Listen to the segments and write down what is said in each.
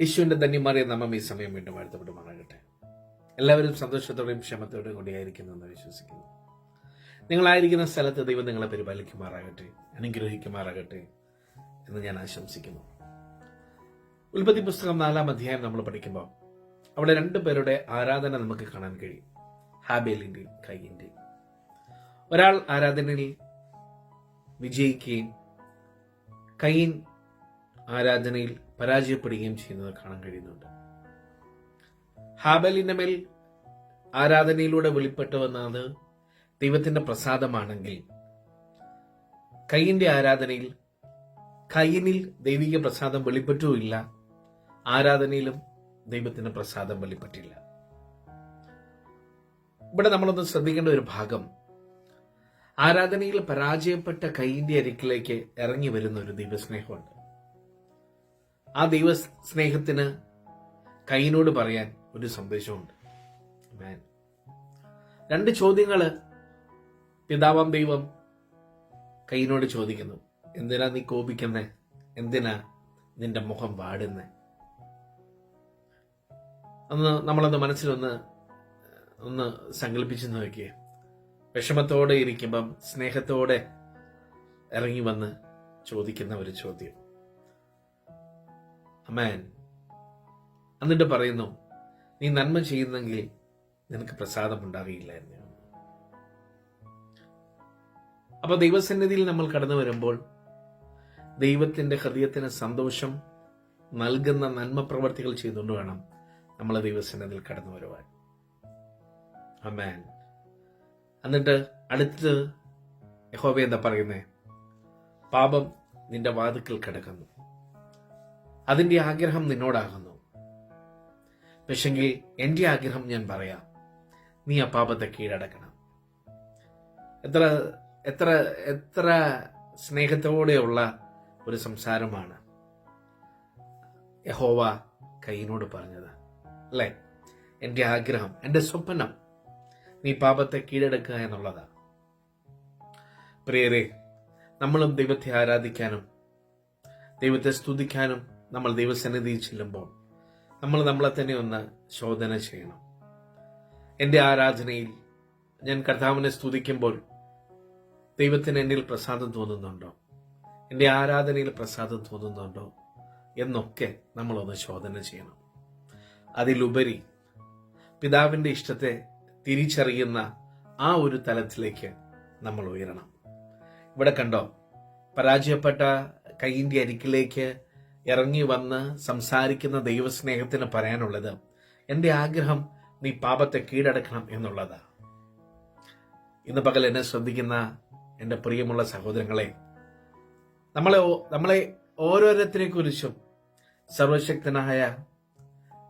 യേശുവിന്റെ ധന്യമാറിയ നമ്മൾ ഈ സമയം വീണ്ടും വാഴ്ത്തപ്പെട്ട് വാഴ്ത്തപ്പെടുമാറാകട്ടെ. എല്ലാവരും സന്തോഷത്തോടെയും ക്ഷമത്തോടെയും കൂടിയായിരിക്കുന്നെന്ന് വിശ്വസിക്കുന്നു. നിങ്ങളായിരിക്കുന്ന സ്ഥലത്ത് ദൈവം നിങ്ങളെ പരിപാലിക്കുമാറാകട്ടെ അനുഗ്രഹിക്കുമാറാകട്ടെ എന്ന് ഞാൻ ആശംസിക്കുന്നു. ഉൽപ്പത്തി പുസ്തകം നാലാം അധ്യായം നമ്മൾ പഠിക്കുമ്പോൾ അവിടെ രണ്ടു പേരുടെ ആരാധന നമുക്ക് കാണാൻ കഴിയും. ഹാബേലിന്റെയും കൈയിന്റെയും. ഒരാൾ ആരാധനയിൽ വിജയിക്കുകയും കൈയിൻ ആരാധനയിൽ പരാജയപ്പെടുകയും ചെയ്യുന്നത് കാണാൻ കഴിയുന്നുണ്ട്. ഹാബലിന്റെ മേൽ ആരാധനയിലൂടെ വെളിപ്പെട്ടു വന്നത് ദൈവത്തിന്റെ പ്രസാദമാണെങ്കിൽ കൈയിന്റെ ആരാധനയിൽ കയ്യനിൽ ദൈവിക പ്രസാദം വെളിപ്പെട്ടുമില്ല. ആരാധനയിലും ദൈവത്തിന്റെ പ്രസാദം വെളിപ്പെട്ടില്ല. ഇവിടെ നമ്മളൊന്ന് ശ്രദ്ധിക്കേണ്ട ഒരു ഭാഗം ആരാധനയിൽ പരാജയപ്പെട്ട കൈയിന്റെ അരിക്കിലേക്ക് ഇറങ്ങി വരുന്ന ഒരു ദൈവസ്നേഹമുണ്ട്. ആ ദൈവ സ്നേഹത്തിന് കൈനോട് പറയാൻ ഒരു സന്ദേശമുണ്ട്. രണ്ട് ചോദ്യങ്ങൾ പിതാവാം ദൈവം കൈനോട് ചോദിക്കുന്നു. എന്തിനാ നീ കോപിക്കുന്നേ? എന്തിനാ നിന്റെ മുഖം വാടുന്നേ? അന്ന് നമ്മളൊന്ന് മനസ്സിലൊന്ന് ഒന്ന് സങ്കല്പിച്ചു നോക്കിയേ. വിഷമത്തോടെ ഇരിക്കുമ്പം സ്നേഹത്തോടെ ഇറങ്ങി വന്ന് ചോദിക്കുന്ന ഒരു ചോദ്യം. അമ്മേൻ എന്നിട്ട് പറയുന്നു നീ നന്മ ചെയ്യുന്നെങ്കിൽ നിനക്ക് പ്രസാദം ഉണ്ടാകുകയില്ലായിരുന്നു അപ്പൊ ദൈവസന്നിധിയിൽ നമ്മൾ കടന്നു വരുമ്പോൾ ദൈവത്തിന്റെ ഹൃദയത്തിന് സന്തോഷം നൽകുന്ന നന്മ പ്രവർത്തികൾ ചെയ്തുകൊണ്ട് വേണം നമ്മൾ ദൈവസന്നിധിയിൽ കടന്നു വരുവാൻ. അമേൻ എന്നിട്ട് അടുത്ത് യഹോബ എന്താ പറയുന്നേ? പാപം നിന്റെ വാതുക്കൽ കിടക്കുന്നു. അതിന്റെ ആഗ്രഹം നിന്നോടാകുന്നു. പക്ഷെങ്കിൽ എന്റെ ആഗ്രഹം ഞാൻ പറയാം. നീ ആ പാപത്തെ കീഴടക്കണം. എത്ര എത്ര എത്ര സ്നേഹത്തോടെയുള്ള ഒരു സംസാരമാണ് യഹോവ കൈയിനോട് പറഞ്ഞത്. അല്ലേ? എന്റെ ആഗ്രഹം എന്റെ സ്വപ്നം നീ പാപത്തെ കീഴടക്കുക എന്നുള്ളതാണ് പ്രിയരെ നമ്മളും ദൈവത്തെ ആരാധിക്കാനും ദൈവത്തെ സ്തുതിക്കാനും നമ്മൾ ദൈവസന്നിധിയിൽ ചെല്ലുമ്പോൾ നമ്മൾ നമ്മളെ തന്നെ ഒന്ന് ശോധന ചെയ്യണം. എന്റെ ആരാധനയിൽ ഞാൻ കർത്താവിനെ സ്തുതിക്കുമ്പോൾ ദൈവത്തിന് എന്നിൽ പ്രസാദം തോന്നുന്നുണ്ടോ? എന്റെ ആരാധനയിൽ പ്രസാദം തോന്നുന്നുണ്ടോ? എന്നൊക്കെ നമ്മളൊന്ന് ശോധന ചെയ്യണം. അതിലുപരി പിതാവിന്റെ ഇഷ്ടത്തെ തിരിച്ചറിയുന്ന ആ ഒരു തലത്തിലേക്ക് നമ്മൾ ഉയരണം. ഇവിടെ കണ്ടോ പരാജയപ്പെട്ട കൈയിന്റെ അരിക്കിലേക്ക് ഇറങ്ങി വന്ന് സംസാരിക്കുന്ന ദൈവസ്നേഹത്തിന് പറയാനുള്ളത് എന്റെ ആഗ്രഹം നീ പാപത്തെ കീഴടക്കണം എന്നുള്ളതാ. ഇന്ന് പകൽ എന്നെ ശ്രദ്ധിക്കുന്ന എന്റെ പ്രിയമുള്ള സഹോദരങ്ങളെ നമ്മളെ നമ്മളെ ഓരോരുത്തരെ കുറിച്ചും സർവശക്തനായ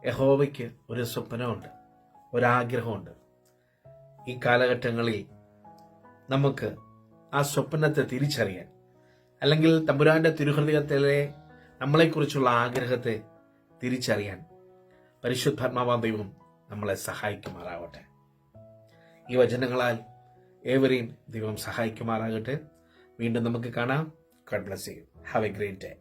യഹോവയ്ക്ക് ഒരു സ്വപ്നമുണ്ട് ഒരാഗ്രഹമുണ്ട് ഈ കാലഘട്ടങ്ങളിൽ നമുക്ക് ആ സ്വപ്നത്തെ തിരിച്ചറിയാൻ അല്ലെങ്കിൽ തമ്പുരാന്റെ തിരുഹൃദയത്തിലെ നമ്മളെക്കുറിച്ചുള്ള ആഗ്രഹത്തെ തിരിച്ചറിയാൻ പരിശുദ്ധാത്മാവാൻ ദൈവം നമ്മളെ സഹായിക്കുമാറാവട്ടെ. ഈ വചനങ്ങളാൽ ഏവരെയും ദൈവം സഹായിക്കുമാറാകട്ടെ. വീണ്ടും നമുക്ക് കാണാം. God bless you have a great day